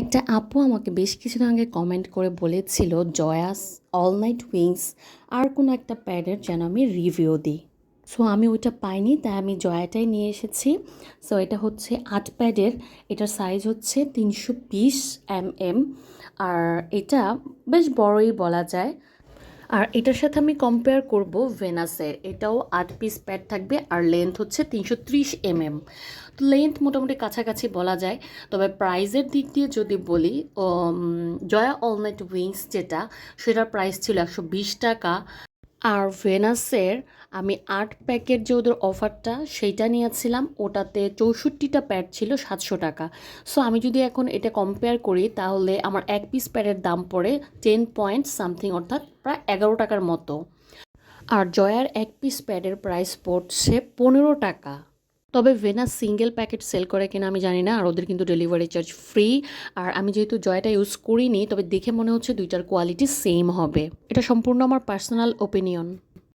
একটা আপু আমাকে বেশ কিছুদিন আগে কমেন্ট করে বলেছিল, জয়াস অল নাইট উইংস আর কোনো একটা প্যাডের যেন আমি রিভিউ দিই। সো আমি ওইটা পাইনি, তাই আমি জয়াটাই নিয়ে এসেছি। সো এটা হচ্ছে আট প্যাডের, এটার সাইজ হচ্ছে তিনশো বিশ এম এম আর এটা বেশ বড়ই বলা যায়। আর এটার সাথে আমি কম্পেয়ার করব ভেনাসের এটাও আট পিস প্যাড থাকবে, আর লেন্থ হচ্ছে তিনশো ত্রিশ এমএম তো লেন্থ মোটামুটি কাছাকাছি বলা যায়। তবে প্রাইজের দিক দিয়ে যদি বলি জয়া অলনাইট উইংস যেটা, সেটার প্রাইস ছিল একশো বিশ টাকা। আর ভেনাসের আমি আট প্যাকেট যে ওদের অফারটা, সেইটা নিয়েছিলাম। ওটাতে চৌষট্টিটা প্যাড ছিল সাতশো টাকা। সো আমি যদি এখন এটা কম্পেয়ার করি, তাহলে আমার এক পিস প্যাডের দাম পড়ে টেন পয়েন্ট সামথিং অর্থাৎ প্রায় এগারো টাকার মতো। আর জয়ার এক পিস প্যাডের প্রাইস পড়ছে পনেরো টাকা। তবে ভেনাস সিঙ্গেল প্যাকেট সেল করে কিনা আমি জানি না, আর ওদের কিন্তু ডেলিভারি চার্জ ফ্রি আর আমি যেহেতু জয়টা ইউজ করিনি, তবে দেখে মনে হচ্ছে দুইটার কোয়ালিটি সেম হবে। এটা সম্পূর্ণ আমার পার্সোনাল ওপিনিয়ন